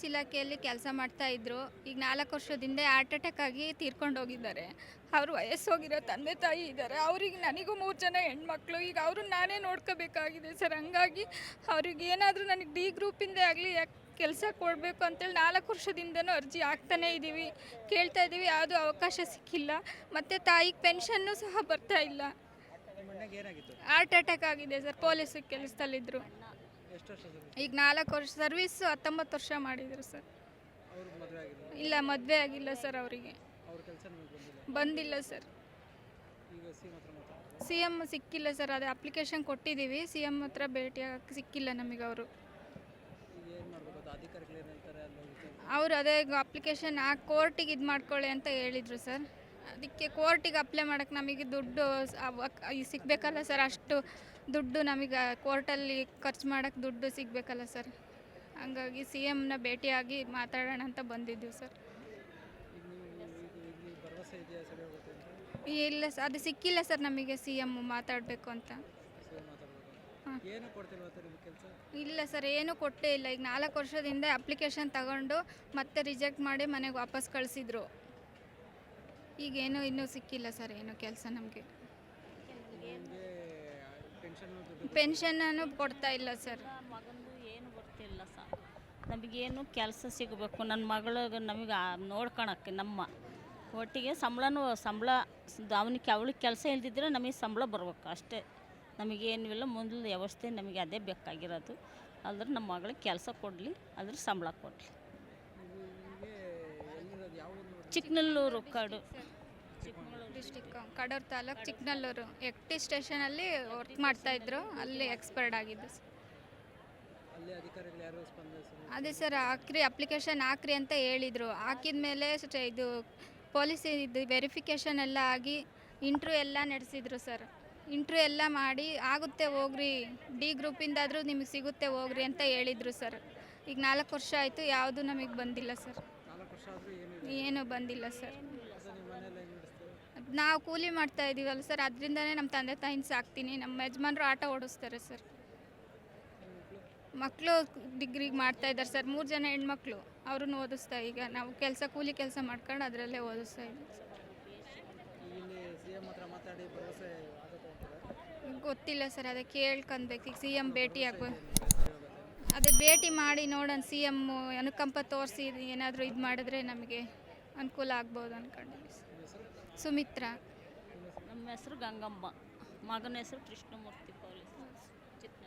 Police ಇಲಾಖೆಯಲ್ಲಿ ಕೆಲಸ ಮಾಡ್ತಾ ಇದ್ರು. ಈಗ ನಾಲ್ಕು ವರ್ಷದಿಂದ ಹಾರ್ಟ್ ಅಟ್ಯಾಕ್ ಆಗಿ ತೀರ್ಕೊಂಡು ಹೋಗಿದ್ದಾರೆ. ಅವರು ವಯಸ್ಸೋಗಿರೋ ತಂದೆ ತಾಯಿ ಇದ್ದಾರೆ. ಅವ್ರಿಗೆ ನನಗೂ ಮೂರು ಜನ ಹೆಣ್ಮಕ್ಳು. ಈಗ ಅವ್ರನ್ನ ನಾನೇ ನೋಡ್ಕೋಬೇಕಾಗಿದೆ ಸರ್. ಹಂಗಾಗಿ ಅವ್ರಿಗೆ ಏನಾದರೂ ನನಗೆ ಡಿ ಗ್ರೂಪಿಂದೇ ಆಗಲಿ ಯಾಕೆ ಕೆಲಸ ಕೊಡಬೇಕು ಅಂತೇಳಿ ನಾಲ್ಕು ವರ್ಷದಿಂದನೂ ಅರ್ಜಿ ಹಾಕ್ತಾನೇ ಇದ್ದೀವಿ ಕೇಳ್ತಾ ಇದ್ದೀವಿ ಯಾವುದೂ ಅವಕಾಶ ಸಿಕ್ಕಿಲ್ಲ. ಮತ್ತು ತಾಯಿಗೆ ಪೆನ್ಷನ್ನು ಸಹ ಬರ್ತಾ ಇಲ್ಲ. ಹಾರ್ಟ್ ಅಟ್ಯಾಕ್ ಆಗಿದೆ ಸರ್. ಪೊಲೀಸ್ ಕೆಲಸದಲ್ಲಿದ್ದರು ಎಷ್ಟು ವರ್ಷ ಸರ್ ಈಗ ನಾಲ್ಕು ವರ್ಷ ಸರ್ವಿಸ್ ಹತ್ತೊಂಬತ್ತು ವರ್ಷ ಮಾಡಿದ್ರು ಸರ್. ಅವ್ರಿಗೆ ಮದುವೆ ಆಗಿದ್ರು ಇಲ್ಲ ಮದುವೆ ಆಗಿಲ್ಲ ಸರ್ ಅವರಿಗೆ. ಅವ್ರ ಕೆಲಸ ನಿಮಗೆ ಬಂದಿಲ್ಲ? ಬಂದಿಲ್ಲ ಸರ್. ಈಗ ಸಿ ಹತ್ರ ಮಾತಾಡ್ತಾರೆ ಸಿ ಎಂ ಸಿಕ್ಕಿಲ್ಲ ಸರ್ ಅದೇ ಅಪ್ಲಿಕೇಶನ್ ಕೊಟ್ಟಿದ್ದೀವಿ. ಸಿ ಎಂ ಹತ್ರ ಭೇಟಿ ಆಗಕ್ಕೆ ಸಿಕ್ಕಿಲ್ಲ ನಮಗೆ ಅವರು. ಈಗ ಏನು ಮಾಡಬೇಕು? ಅದು ಅಧಿಕಾರಿಗಳು ಏನು ಹೇಳ್ತಾರೆ? ಅಲ್ಲಿ ವಿಚಾರ ಅವರು ಅದೇ ಅಪ್ಲಿಕೇಶನ್ ಆ ಕೋರ್ಟಿಗೆ ಇದು ಮಾಡ್ಕೊಳ್ಳಿ ಅಂತ ಹೇಳಿದರು ಸರ್. ಅದಕ್ಕೆ ಕೋರ್ಟಿಗೆ ಅಪ್ಲೈ ಮಾಡೋಕ್ಕೆ ನಮಗೆ ದುಡ್ಡು ಸಿಗಬೇಕಲ್ಲ ಸರ್? ಅಷ್ಟು ದುಡ್ಡು ನಮಗೆ ಕೋರ್ಟಲ್ಲಿ ಖರ್ಚು ಮಾಡೋಕ್ಕೆ ದುಡ್ಡು ಸಿಗಬೇಕಲ್ಲ ಸರ್? ಹಂಗಾಗಿ ಸಿ ಎಮ್ನ ಭೇಟಿಯಾಗಿ ಮಾತಾಡೋಣ ಅಂತ ಬಂದಿದ್ದೀವಿ ಸರ್. ಇಲ್ಲಿ ಸರಿ ಅದು ಸಿಕ್ಕಿಲ್ಲ ಸರ್ ನಮಗೆ ಸಿ ಎಂ ಮಾತಾಡಬೇಕು ಅಂತ. ಇಲ್ಲ ಸರ್, ಏನೂ ಕೊಟ್ಟೇ ಇಲ್ಲ. ಈಗ ನಾಲ್ಕು ವರ್ಷದಿಂದ ಅಪ್ಲಿಕೇಶನ್ ತಗೊಂಡು ಮತ್ತೆ ರಿಜೆಕ್ಟ್ ಮಾಡಿ ಮನೆಗೆ ವಾಪಸ್ ಕಳಿಸಿದ್ರು. ಈಗೇನು ಇನ್ನೂ ಸಿಕ್ಕಿಲ್ಲ ಸರ್, ಏನು ಕೆಲಸ ನಮಗೆ. ಪೆನ್ಷನ್ನೂ ಕೊಡ್ತಾ ಇಲ್ಲ ಸರ್. ಮಗಂದು ಏನು ಗೊತ್ತಿಲ್ಲ ಸರ್. ನಮಗೇನು ಕೆಲಸ ಸಿಗಬೇಕು, ನನ್ನ ಮಗಳಿಗೆ ನಮಗೆ ನೋಡ್ಕೊಳಕ್ಕೆ ನಮ್ಮ. ಒಟ್ಟಿಗೆ ಸಂಬಳನೂ ಸಂಬಳ, ಅವನಿಗೆ ಅವಳಿಗೆ ಕೆಲಸ ಇಲ್ದಿದ್ರೆ ನಮಗೆ ಸಂಬಳ ಬರ್ಬೇಕು ಅಷ್ಟೇ. ನಮಗೇನು ಇಲ್ಲ, ಮುಂದಿನ ವ್ಯವಸ್ಥೆ ನಮಗೆ ಅದೇ ಬೇಕಾಗಿರೋದು. ಅದ್ರ ನಮ್ಮ ಮಗಳಿಗೆ ಕೆಲಸ ಕೊಡಲಿ ಅದ್ರ ಸಂಬಳ ಕೊಡಲಿ. ಚಿಕ್ಕನಲ್ಲೂರು ಕಾಡು. ಡಿಸ್ಟಿಕ್, ಕಡೂರು ತಾಲೂಕು ಚಿಕ್ಕನಲ್ಲೂರು. ಎಕ್ಟಿ ಸ್ಟೇಷನಲ್ಲಿ ವರ್ಕ್ ಮಾಡ್ತಾಯಿದ್ರು ಅಲ್ಲಿ ಎಕ್ಸ್ಪರ್ಟ್ ಆಗಿದ್ದು. ಅದೇ ಸರ್, ಹಾಕ್ರಿ, ಅಪ್ಲಿಕೇಶನ್ ಹಾಕ್ರಿ ಅಂತ ಹೇಳಿದರು. ಹಾಕಿದ ಮೇಲೆ ಇದು ಪೊಲೀಸ್ ಇದು ವೆರಿಫಿಕೇಷನ್ ಎಲ್ಲ ಆಗಿ ಇಂಟ್ರ್ಯೂ ಎಲ್ಲ ನಡೆಸಿದ್ರು ಸರ್. ಇಂಟ್ರ್ಯೂ ಎಲ್ಲ ಮಾಡಿ, ಆಗುತ್ತೆ ಹೋಗ್ರಿ, ಡಿ ಗ್ರೂಪಿಂದಾದರೂ ನಿಮಗೆ ಸಿಗುತ್ತೆ ಹೋಗ್ರಿ ಅಂತ ಹೇಳಿದರು ಸರ್. ಈಗ ನಾಲ್ಕು ವರ್ಷ ಆಯಿತು, ಯಾವುದು ನಮಗೆ ಬಂದಿಲ್ಲ ಸರ್. ವರ್ಷ ಆದರೂ ಏನಿಲ್ಲ ಏನೂ ಬಂದಿಲ್ಲ ಸರ್. ನಾವು ಕೂಲಿ ಮಾಡ್ತಾ ಇದ್ದೀವಲ್ಲ ಸರ್ ಅದರಿಂದನೇ ನಮ್ಮ ತಂದೆ ತಾಯಿನ ಸಾಕ್ತೀನಿ. ನಮ್ಮ ಯಜಮಾನರು ಆಟ ಓಡಿಸ್ತಾರೆ ಸರ್. ಮಕ್ಕಳು ಡಿಗ್ರಿಗೆ ಮಾಡ್ತಾ ಇದ್ದಾರೆ ಸರ್ ಮೂರು ಜನ ಹೆಣ್ಮಕ್ಳು. ಅವ್ರನ್ನ ಓದಿಸ್ತಾ ಈಗ ನಾವು ಕೆಲಸ ಕೂಲಿ ಕೆಲಸ ಮಾಡ್ಕೊಂಡು ಅದರಲ್ಲೇ ಓದಿಸ್ತಾ ಇದ್ದೀವಿ ಸರ್. ಗೊತ್ತಿಲ್ಲ ಸರ್ ಅದೇ ಕೇಳ್ಕೊಬೇಕು ಈಗ ಸಿ ಎಂ ಭೇಟಿ ಆಗ್ಬೋದು ಅದೇ ಭೇಟಿ ಮಾಡಿ ನೋಡೋಣ ಸಿ ಎಂ ಅನುಕಂಪ ತೋರಿಸಿ ಏನಾದರೂ ಇದು ಮಾಡಿದ್ರೆ ನಮಗೆ ಅನುಕೂಲ ಆಗ್ಬೋದು ಅಂದ್ಕೊಂಡು ಸುಮಿತ್ರ. ನಮ್ಮ ಹೆಸರು ಗಂಗಮ್ಮ ಮಗನ ಹೆಸರು ಕೃಷ್ಣಮೂರ್ತಿ ಪೊಲೀಸ್ ಚಿತ್ರ